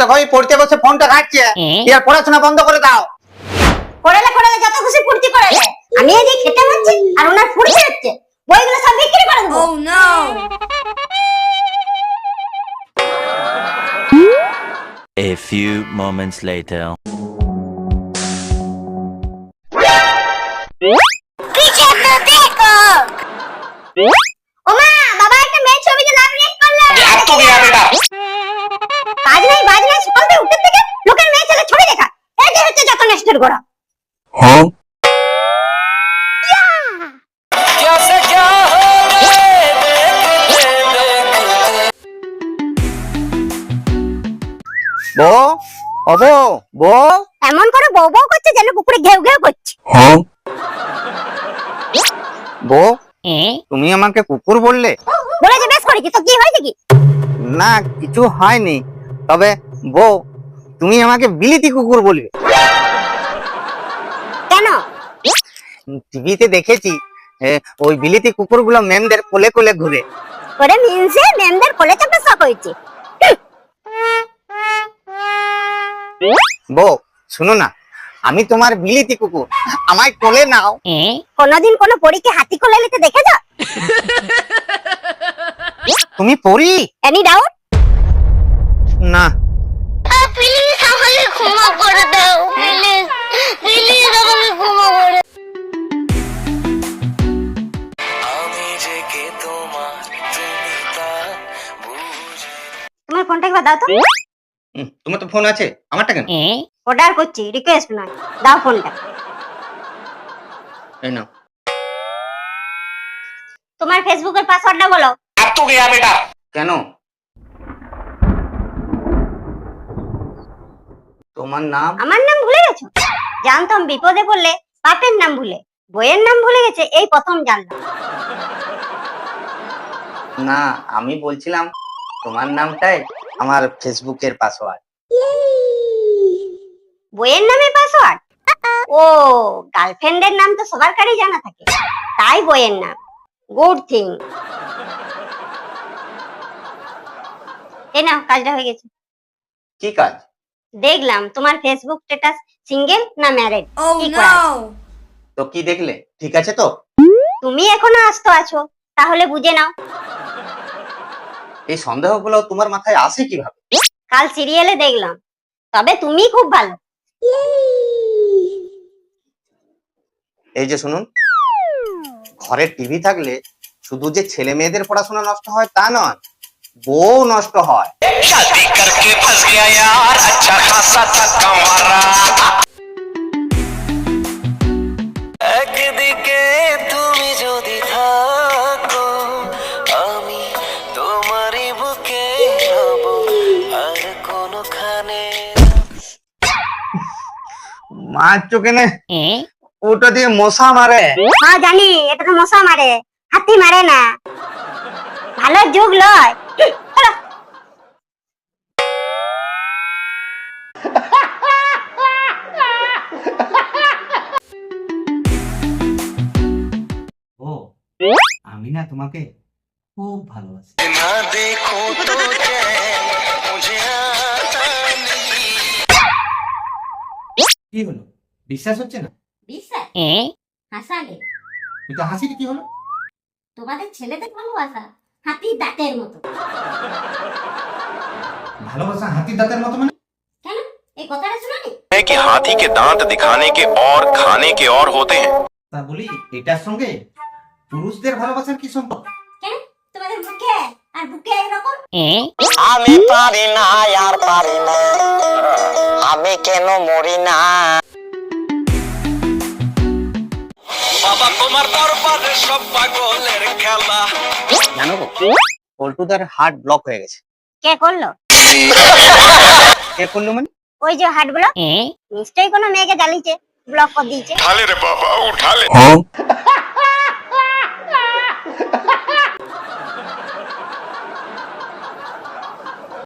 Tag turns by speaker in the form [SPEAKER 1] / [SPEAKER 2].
[SPEAKER 1] দেখো এই পড়তে বসে ফোনটা ঘাটছে এর পড়াশোনা বন্ধ করে দাও।
[SPEAKER 2] করেলে করেলে যত খুশি ফুর্তি করেলে আমি এই খেতে পাচ্ছি আর ওনার ফুর্তি হচ্ছে বইগুলো সব বিক্রি করে দেবো।
[SPEAKER 3] ও no
[SPEAKER 4] A few moments later.
[SPEAKER 2] নষ্টের গোড়া।
[SPEAKER 1] বো
[SPEAKER 2] এমন করে বউ বউ করছে যেন কুকুরে ঘেউ ঘেউ করছে।
[SPEAKER 1] বো তুমি আমাকে কুকুর বললে?
[SPEAKER 2] বলেছে বেশ করেছি তো কি হয়েছে কি?
[SPEAKER 1] না কিছু হয়নি। তবে বো তুমি আমাকে বিলিতি কুকুর বলবে। টিভিতে দেখেছি ওই বিলিতি কুকুরগুলো মেমদের কোলে কোলে ঘুরে।
[SPEAKER 2] করে মিনসে মেমদের কোলে চাপে শখ হয়েছে।
[SPEAKER 1] বো শুনো না আমি তোমার বিলিতি কুকুর আমায় কোলে নাও।
[SPEAKER 2] কোনোদিন কোনো পরীকে হাতি কোলে নিতে দেখেছ?
[SPEAKER 1] তুমি পড়ি
[SPEAKER 2] এনি ডাউট
[SPEAKER 1] না।
[SPEAKER 2] প্লিজ আমাকে ক্ষমা করে দাও প্লিজ ফোনটা একবার দাও তো।
[SPEAKER 1] তোমার তো ফোন আছে আমারটা কেন?
[SPEAKER 2] অর্ডার করছি রিকোয়েস্ট নয় দাও ফোনটা
[SPEAKER 1] এই নাও।
[SPEAKER 2] তোমার ফেসবুকের পাসওয়ার্ডটা বলো।
[SPEAKER 1] কেন? তোমার নাম?
[SPEAKER 2] আমার নাম ভুলে গেছো? জানতাম বিপদে পড়লে বাপের নাম ভুলে বইয়ের নাম ভুলে গেছে এই প্রথম জানলাম।
[SPEAKER 1] না আমি বলছিলাম তোমার নামটাই আমার ফেসবুকের পাসওয়ার্ড।
[SPEAKER 2] বইয়ের নামে পাসওয়ার্ড? ও গার্লফ্রেন্ডের নাম তো সবার কারেই জানা থাকে। তাই বইয়ের নাম। Good thing. এই নাও কাজটা হয়ে গেছে।
[SPEAKER 1] কি কাজ?
[SPEAKER 2] দেখলাম তোমার ফেসবুক স্ট্যাটাস সিঙ্গেল না ম্যারেড
[SPEAKER 3] Oh
[SPEAKER 1] তো কি দেখলে? ঠিক আছে তো?
[SPEAKER 2] তুমি এখনও আসতো আছো তাহলে বুঝে নাও।
[SPEAKER 1] এই সন্দেহগুলো তোমার মাথায় আসে কীভাবে?
[SPEAKER 2] কাল সিরিয়ালে দেখলাম। তবে তুমি খুব ভালো।
[SPEAKER 1] এই যে শুনুন ঘরে টিভি থাকলে শুধু যে ছেলে মেয়েদের পড়াশোনা নষ্ট হয় তা নয় বউ নষ্ট হয়। মারছো কেন ওটা দিয়ে মশা মারে।
[SPEAKER 2] হ্যাঁ জানি এটা তো মশা মারে। হাতি মারে না। ভালো যুগ লয়।
[SPEAKER 1] আমি না তোমাকে খুব ভালোবাসি।
[SPEAKER 5] না দেখো
[SPEAKER 1] কি হলো বিশ্বাস হচ্ছে না
[SPEAKER 2] বিশ্বাস হাসালে
[SPEAKER 1] কিন্তু হাসিটা কি হলো
[SPEAKER 2] তোমাদের ছেলেদের ভালোবাসা হাতি দাঁতের মতো
[SPEAKER 1] ভালোবাসা হাতির দাঁতের মতো মানে
[SPEAKER 2] কেন এই কথাটা শুনোনি
[SPEAKER 6] है कि हाथी के दांत दिखाने के और खाने के और होते हैं
[SPEAKER 1] তা বলি এটার সঙ্গে পুরুষদের ভালোবাসার কি সম্পর্ক
[SPEAKER 2] কেন তোমাদের মুখে আর বুকে একরকম
[SPEAKER 5] আমি পারি না আর পারি না আমি কেন মরি না? বাবা তোমার দরবারে সব পাগলের খেলা।
[SPEAKER 1] জানো পল্টুদার হার্ট ব্লক হয়ে গেছে।
[SPEAKER 2] কে করল?
[SPEAKER 1] কে করল মানে?
[SPEAKER 2] ওই যে হার্ট ব্লক? নিশ্চয়ই কোনো মেয়েকে জ্বালিয়েছে ব্লক করে দিয়েছে।
[SPEAKER 6] রে বাবা উঠালে।
[SPEAKER 1] হ্যাঁ?